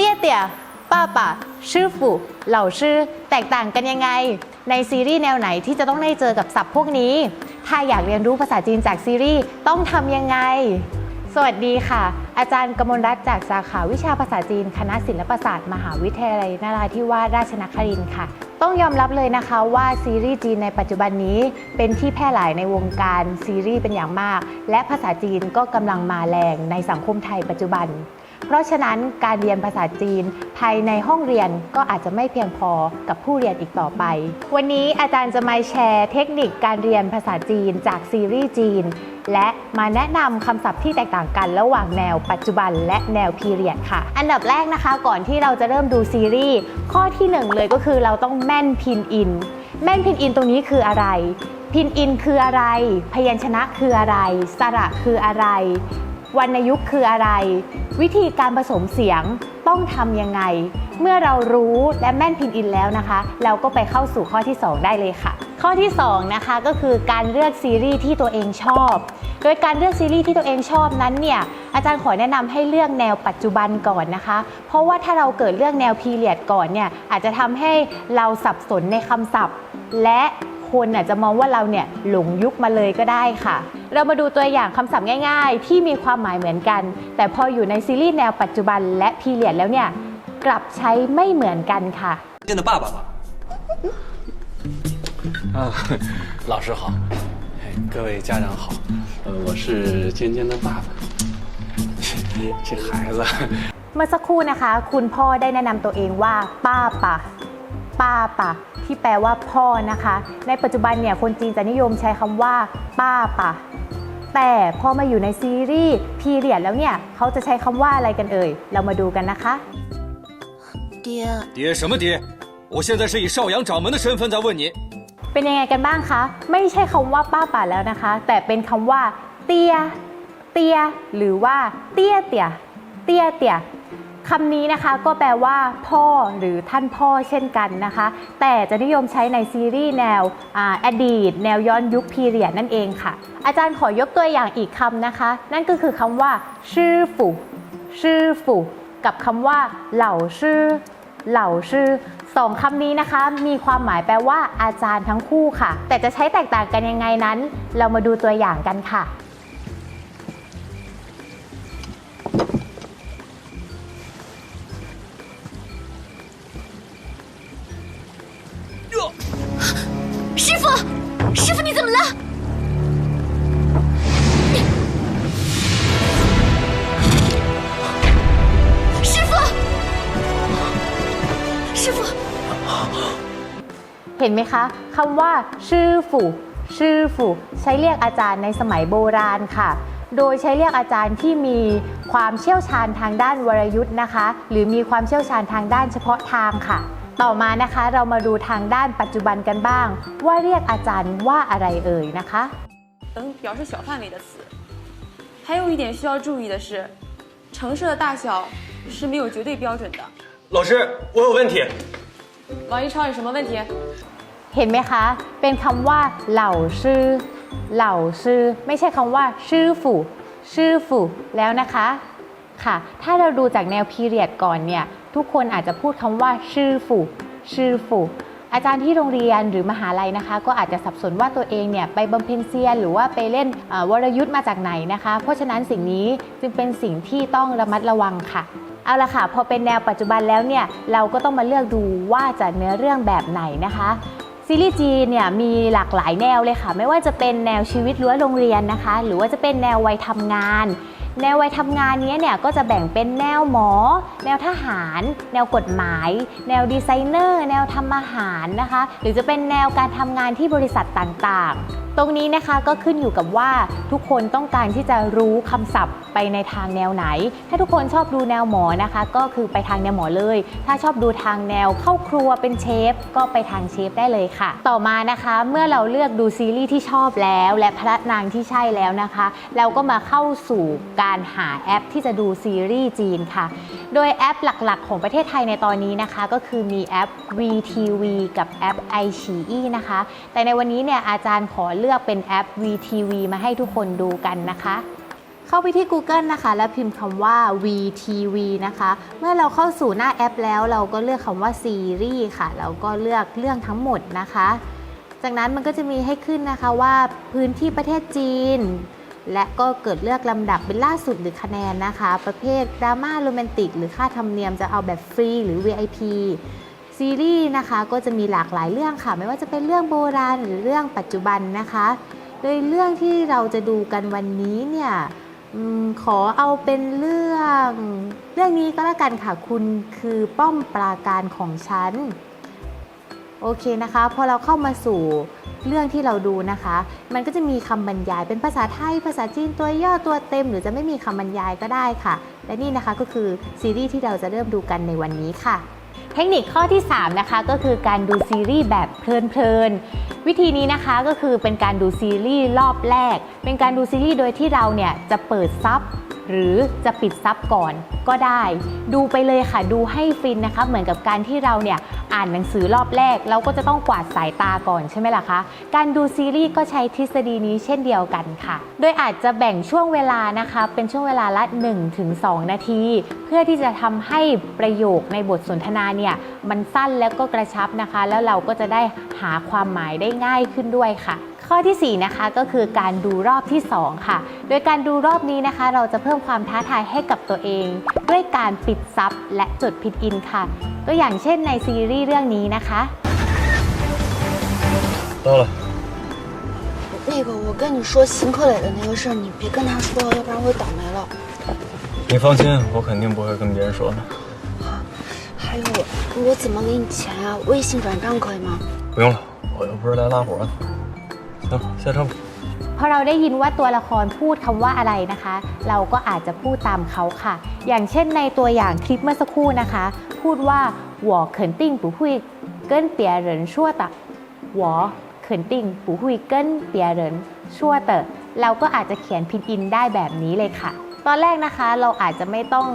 เตี้ยเตี่ยป้าป่าชื่อฝูเหล่าชื่อแตกต่างกันยังไง ในซีรีส์แนวไหนที่จะต้องได้เจอกับศัพท์พวกนี้ ถ้าอยากเรียนรู้ภาษาจีนจากซีรีส์ต้องทำยังไง สวัสดีค่ะ อาจารย์กมลรัตน์จากสาขาวิชาภาษาจีน คณะศิลปศาสตร์มหาวิทยาลัยนราธิวาสราชนครินทร์ค่ะ ต้องยอมรับเลยนะคะว่าซีรีส์จีนในปัจจุบันนี้เป็นที่แพร่หลายในวงการซีรีส์เป็นอย่างมาก และภาษาจีนก็กำลังมาแรงในสังคมไทยปัจจุบัน เพราะฉะนั้นการเรียนภาษาจีน ภายในห้องเรียนก็อาจจะไม่เพียงพอกับผู้เรียนอีกต่อไป วันนี้อาจารย์จะมาแชร์เทคนิคการเรียนภาษาจีนจากซีรีส์จีน และมาแนะนำคำศัพท์ที่แตกต่างกันระหว่างแนวปัจจุบันและแนวพีเรียดค่ะ อันดับแรกนะคะก่อนที่เราจะเริ่มดูซีรีส์ข้อที่หนึ่งเลยก็คือเราต้องแม่นพินอิน แม่นพินอินตรงนี้คืออะไรพินอินคืออะไร พยัญชนะคืออะไร สระคืออะไร วรรณยุกต์คืออะไร วิธีการผสมเสียงต้องทำยังไง เมื่อเรารู้และแม่นพินอินแล้วนะคะ เราก็ไปเข้าสู่ข้อที่ 2 ได้เลยค่ะ ข้อที่ 2 นะคะก็คือการเลือกซีรีส์ที่ตัวเองชอบ โดยการเลือกซีรีส์ที่ตัวเองชอบนั้นเนี่ยอาจารย์ขอแนะนำให้เลือกแนวปัจจุบันก่อนนะคะ เพราะว่าถ้าเราเกิดเลือกแนวพีเรียดก่อนเนี่ยอาจจะทำให้เราสับสนในคำศัพท์ และ คนอาจจะมองว่าเราเนี่ยหลงยุคมาเลยก็ได้ค่ะ เรามาดูตัวอย่างคำศัพท์ง่ายๆ ที่มีความหมายเหมือนกัน แต่พออยู่ในซีรีส์แนวปัจจุบันและพีเรียดแล้วเนี่ยกลับใช้ไม่เหมือนกันค่ะ 真的爸爸吗？啊，老师好，哎各位家长好，呃，我是尖尖的爸爸。这孩子， เมื่อสักครู่นะคะ คุณพ่อได้แนะนำตัวเองว่า ป้าปะ ป้าปะที่แปลว่าพ่อนะคะ ในปัจจุบันเนี่ยคนจีนจะนิยมใช้คำว่า ป้าปะแต่พอมาอยู่ในซีรีส์พีเรียดแล้วเนี่ยเขาจะใช้คำว่าอะไรกันเอ่ย เรามาดูกันนะคะ 爹，爹什么爹？我现在是以少阳掌门的身份在问你。 เป็นยังไงกันบ้างคะ ไม่ใช่คำว่าป้าป่าแล้วนะคะ แต่เป็นคำว่า เตีย เตีย หรือว่า เตี้ยเตี่ย เตี้ยเตี่ย คำนี้นะคะก็แปลว่า พ่อหรือท่านพ่อเช่นกันนะคะ แต่จะนิยมใช้ในซีรีส์แนวออดีต แนวย้อนยุคพีเรียดนั่นเองค่ะ อาจารย์ขอยกตัวอย่างอีกคำนะคะ นั่นก็คือคำว่า ชื่อฝูชื่อฝูกับคำว่า เหล่าชื่อ เหล่าชื่อสองคำนี้นะคะ มีความหมายแปลว่า อาจารย์ทั้งคู่ค่ะ แต่จะใช้แตกต่างกันยังไงนั้น เรามาดูตัวอย่างกันค่ะ เห็นไหมคะคำว่า ชื่อฝูชื่อฝูใช้เรียกอาจารย์ในสมัยโบราณค่ะ โดยใช้เรียกอาจารย์ที่มีความเชี่ยวชาญทางด้านวรยุทธ์นะคะ หรือมีความเชี่ยวชาญทางด้านเฉพาะทางค่ะ ต่อมานะคะเรามาดูทางด้านปัจจุบันกันบ้าง ว่าเรียกอาจารย์ว่าอะไรเอ่ยนะคะ 等表示小范围的词。还有一点需要注意的是，城市的大小是没有绝对标准的。老师，我有问题。 王一超有什么问题？ เห็นไหมคะ เป็นคำว่าเหล่าชื่อ เหล่าชื่อ ไม่ใช่คำว่า ชื่อฝูชื่อฝูแล้วนะคะ ค่ะ ถ้าเราดูจากแนวพีเรียดก่อนเนี่ย ทุกคนอาจจะพูดคำว่า ชื่อฝูชื่อฝูอาจารย์ที่โรงเรียนหรือมหาลัยนะคะ ก็อาจจะสับสนว่าตัวเองเนี่ยไปบำเพ็ญเซียน หรือว่าไปเล่นเอ่อวรยุทธ์มาจากไหนนะคะ เพราะฉะนั้นสิ่งนี้จึงเป็นสิ่งที่ต้องระมัดระวังค่ะ เอาละค่ะ พอเป็นแนวปัจจุบันแล้วเนี่ยเราก็ต้องมาเลือกดูว่าจะเนื้อเรื่องแบบไหนนะคะซีรีส์จีนเนี่ยมีหลากหลายแนวเลยค่ะ ไม่ว่าจะเป็นแนวชีวิตรั้วโรงเรียนนะคะ หรือว่าจะเป็นแนววัยทำงาน แนววัยทำงานนี้เนี่ยก็จะแบ่งเป็นแนวหมอ แนวทหาร แนวกฎหมาย แนวดีไซเนอร์ แนวทำอาหารนะคะ หรือจะเป็นแนวการทำงานที่บริษัทต่างๆ ตรงนี้นะคะก็ขึ้นอยู่กับว่าทุกคนต้องการที่จะรู้คำศัพท์ไปในทางแนวไหน ถ้าทุกคนชอบดูแนวหมอนะคะ ก็คือไปทางแนวหมอเลย ถ้าชอบดูทางแนวเข้าครัวเป็นเชฟ ก็ไปทางเชฟได้เลยค่ะ ต่อมานะคะ เมื่อเราเลือกดูซีรีส์ที่ชอบแล้ว และพระนางที่ใช่แล้วนะคะ เราก็มาเข้าสู่การการหาแอปที่จะดูซีรีส์จีนค่ะ โดยแอปหลักๆ ของประเทศไทยในตอนนี้นะคะ ก็คือมีแอป VTV กับแอป iQIYI นะคะ แต่ในวันนี้เนี่ยอาจารย์ขอเลือกเป็นแอป VTV มาให้ทุกคนดูกันนะคะเข้าไปที่ Google นะคะ แล้วพิมพ์คำว่า VTV นะคะ เมื่อเราเข้าสู่หน้าแอปแล้วเราก็เลือกคำว่าซีรีส์ค่ะ แล้วก็เลือกเรื่องทั้งหมดนะคะ จากนั้นมันก็จะมีให้ขึ้นนะคะว่าพื้นที่ประเทศจีน และก็เกิดเลือกลำดับเป็นล่าสุดหรือคะแนนนะคะ ประเภทดราม่าโรแมนติกหรือค่าธรรมเนียมจะเอาแบบฟรีหรือ VIP ซีรีส์นะคะก็จะมีหลากหลายเรื่องค่ะ ไม่ว่าจะเป็นเรื่องโบราณหรือเรื่องปัจจุบันนะคะ โดยเรื่องที่เราจะดูกันวันนี้เนี่ยอขอเอาเป็นเรื่อง เรื่องนี้ก็แล้วกันค่ะคุณคือป้อมปราการของฉัน โอเคนะคะพอเราเข้ามาสู่เรื่องที่เราดูนะคะ มันก็จะมีคำบรรยายเป็นภาษาไทย ภาษาจีนตัวย่อตัวเต็ม หรือจะไม่มีคำบรรยายก็ได้ค่ะ และนี่นะคะก็คือซีรีส์ที่เราจะเริ่มดูกันในวันนี้ค่ะ เทคนิคข้อที่ 3 นะคะก็คือการดูซีรีส์แบบเพลินๆวิธีนี้นะคะก็คือเป็นการดูซีรีส์รอบแรก เป็นการดูซีรีส์โดยที่เราเนี่ยจะเปิดซับหรือจะปิดซับก่อนก็ได้ ดูไปเลยค่ะดูให้ฟินนะคะ เหมือนกับการที่เราเนี่ย อ่านหนังสือรอบแรก เราก็จะต้องกวาดสายตาก่อนใช่ไหมล่ะคะ การดูซีรีส์ก็ใช้ทฤษฎีนี้เช่นเดียวกันค่ะ โดยอาจจะแบ่งช่วงเวลานะคะ เป็นช่วงเวลาละ 1-2 นาที เพื่อที่จะทำให้ประโยคในบทสนทนาเนี่ยมันสั้นแล้วก็กระชับนะคะ แล้วเราก็จะได้หาความหมายได้ง่ายขึ้นด้วยค่ะข้อทีสี่4นะคะก็คือการดูรอบที่ 2 ค่ะ โดยการดูรอบนี้นะคะ เราจะเพิ่มความท้าทายให้กับตัวเอง ด้วยการปิดซับและจดพิดอินค่ะ ตัวอย่างเช่นในซีรีส์เรื่องนี้นะคะ 到了，那个，我跟你说邢克磊的那个事儿，你别跟他说，要不然会倒霉了。你放心，我肯定不会跟别人说的。还有，我怎么给你钱啊？微信转账可以吗？不用了，我又不是来拉活的。 เนาะทมพอเราได้ยินว่าตัวละครพูดคำว่าอะไรนะคะ เราก็อาจจะพูดตามเขาค่ะ อย่างเช่นในตัวอย่างคลิปเมื่อสักครู่นะคะ พูดว่าหัวเขินติ้งปู่หุยเกินเปียเหรินชั่วตะหัวเขินติ้งปู่หุยเกินเปียเหรินชั่วเตะเราก็อาจจะเขียนพินอินได้แบบนี้เลยค่ะ ตอนแรกนะคะเราอาจจะไม่ต้อง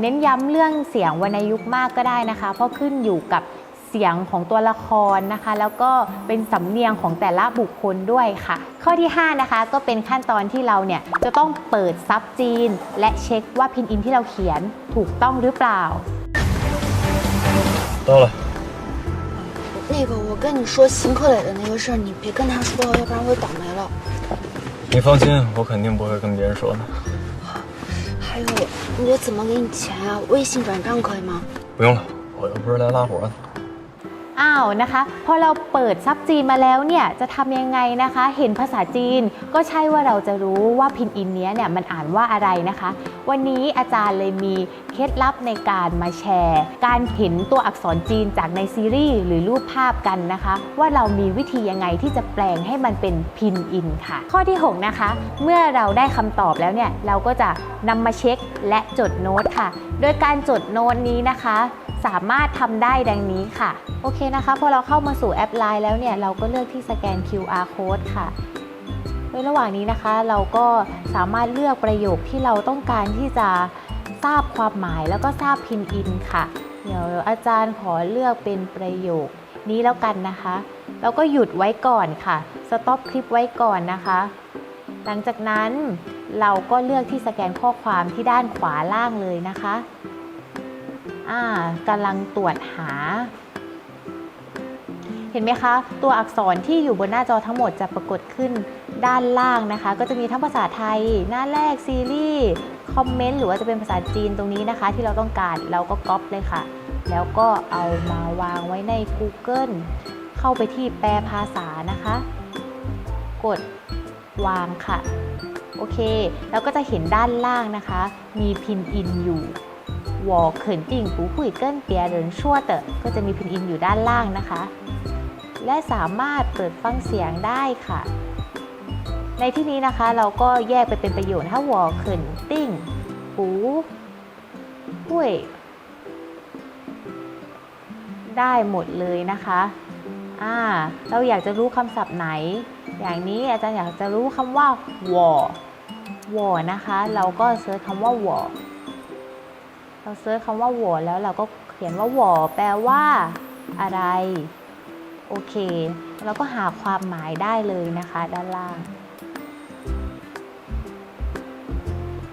เน้นย้ำเรื่องเสียงวรรณยุกต์มากก็ได้นะคะ เพราะขึ้นอยู่กับ เสียงของตัวละครนะคะ แล้วก็เป็นสำเนียงของแต่ละบุคคลด้วยค่ะ ข้อที่ 5 นะคะก็เป็นขั้นตอนที่เราเนี่ยจะต้องเปิดซับจีน และเช็คว่าพินอินที่เราเขียนถูกต้องหรือเปล่า 到了，那个，我跟你说邢克磊的那个事儿，你别跟他说，要不然会倒霉了。你放心，我肯定不会跟别人说的。还有，我怎么给你钱啊？微信转账可以吗？不用了，我又不是来拉活的。 อ้าวนะคะ พอเราเปิดซับจีนมาแล้วเนี่ยจะทำยังไงนะคะ เห็นภาษาจีนก็ใช่ว่าเราจะรู้ว่าพินอินเนี้ยเนี่ยมันอ่านว่าอะไรนะคะ วันนี้อาจารย์เลยมีเคล็ดลับในการมาแชร์ การเห็นตัวอักษรจีนจากในซีรีส์หรือรูปภาพกันนะคะ ว่าเรามีวิธียังไงที่จะแปลงให้มันเป็นพินอินค่ะ ข้อที่ 6 นะคะ เมื่อเราได้คำตอบแล้วเนี่ยเราก็จะนำมาเช็คและจดโน้ตค่ะ โดยการจดโน้ตนี้นะคะ สามารถทำได้ดังนี้ค่ะ โอเคนะคะ พอเราเข้ามาสู่แอปไลน์แล้วเนี่ย เราก็เลือกที่สแกน QR code ค่ะ โดยระหว่างนี้นะคะ เราก็สามารถเลือกประโยคที่เราต้องการที่จะทราบความหมายแล้วก็ทราบพินอินค่ะ เดี๋ยวอาจารย์ขอเลือกเป็นประโยคนี้แล้วกันนะคะ แล้วก็หยุดไว้ก่อนค่ะ สต็อปคลิปไว้ก่อนนะคะ หลังจากนั้นเราก็เลือกที่สแกนข้อความที่ด้านขวาล่างเลยนะคะ กำลังตรวจหา เห็นไหมคะ ตัวอักษรที่อยู่บนหน้าจอทั้งหมดจะปรากฏขึ้นด้านล่างนะคะ ก็จะมีทั้งภาษาไทย หน้าแรกซีรีส์คอมเมนต์หรือว่าจะเป็นภาษาจีนตรงนี้นะคะ ที่เราต้องการเราก็ก๊อปเลยค่ะ แล้วก็เอามาวางไว้ใน Google เข้าไปที่แปลภาษานะคะ กดวางค่ะ โอเค แล้วก็จะเห็นด้านล่างนะคะ มีพินอินอยู่ 我肯定不会跟别人说的ก็จะมีพินอินอยู่ด้านล่างนะคะ และสามารถเปิดฟังเสียงได้ค่ะ ในที่นี้นะคะเราก็แยกไปเป็นประโยชน์ถ้าวอเขินติ้งปูห้วยได้หมดเลยนะคะอ่าเราอยากจะรู้คำศัพท์ไหน อย่างนี้อาจารย์อยากจะรู้คำว่าวอวอนะคะ เราก็เซิร์ชคำว่าวอ เราเซิร์ชคำว่าหวอแล้วเราก็เขียนว่าหวอแปลว่าอะไร โอเค เราก็หาความหมายได้เลยนะคะ ด้านล่าง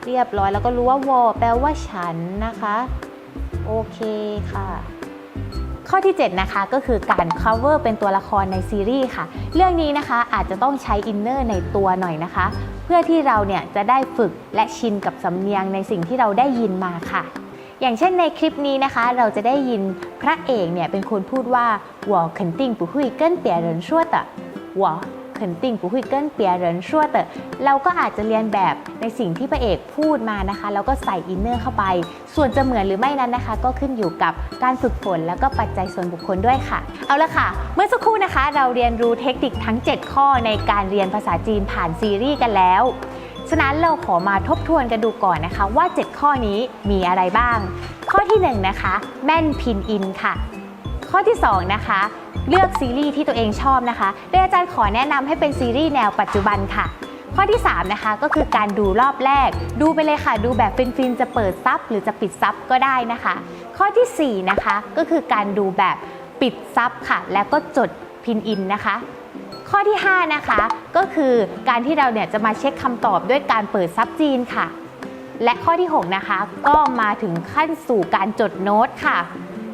เรียบร้อยแล้วก็รู้ว่าวอแปลว่าฉันนะคะ โอเคค่ะ ข้อที่ 7 นะคะก็คือการ cover เป็นตัวละครในซีรีส์ค่ะ เรื่องนี้นะคะอาจจะต้องใช้อินเนอร์ในตัวหน่อยนะคะ เพื่อที่เราเนี่ยจะได้ฝึกและชินกับสำเนียงในสิ่งที่เราได้ยินมาค่ะ อย่างเช่นในคลิปนี้นะคะ เราจะได้ยินพระเอกเนี่ยเป็นคนพูดว่า我肯定不会跟别人说的我肯定不会跟别人说的เราก็อาจจะเรียนแบบในสิ่งที่พระเอกพูดมานะคะ แล้วก็ใส่อินเนอร์เข้าไป ส่วนจะเหมือนหรือไม่นั้นนะคะ ก็ขึ้นอยู่กับการฝึกฝนแล้วก็ปัจจัยส่วนบุคคลด้วยค่ะ เอาละค่ะ เมื่อสักครู่นะคะ เราเรียนรู้เทคนิคทั้ง 7 ข้อในการเรียนภาษาจีนผ่านซีรีส์กันแล้ว ฉะนั้นเราขอมาทบทวนกันดูก่อนนะคะ ว่า 7 ข้อนี้มีอะไรบ้าง ข้อที่ 1 นะคะ แม่นพินอินค่ะ ข้อที่ 2 นะคะ เลือกซีรีส์ที่ตัวเองชอบนะคะโดยอาจารย์ขอแนะนำให้เป็นซีรีส์แนวปัจจุบันค่ะข้อที่ 3 นะคะก็คือการดูรอบแรก ดูไปเลยค่ะ ดูแบบฟินๆจะเปิดซับหรือจะปิดซับก็ได้นะคะ ข้อทีสี่4 นะคะก็คือการดูแบบปิดซับค่ะ แล้วก็จดพินอินนะคะ ข้อที่ 5 นะคะก็คือการที่เราเนี่ยจะมาเช็คคำตอบด้วยการเปิดซับจีนค่ะ และข้อที่ 6 นะคะ ก็มาถึงขั้นสู่การจดโน้ตค่ะ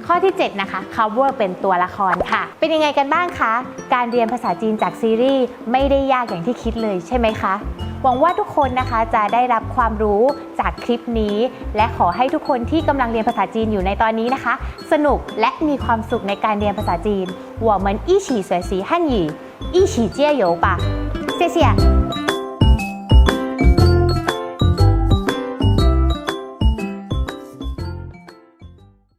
ข้อที่ 7 นะคะ cover เป็นตัวละครค่ะ เป็นยังไงกันบ้างคะ การเรียนภาษาจีนจากซีรีส์ไม่ได้ยากอย่างที่คิดเลยใช่ไหมคะ หวังว่าทุกคนนะคะจะได้รับความรู้จากคลิปนี้ และขอให้ทุกคนที่กำลังเรียนภาษาจีนอยู่ในตอนนี้นะคะ สนุกและมีความสุขในการเรียนภาษาจีน我们一起学习汉语 一起加油吧谢谢。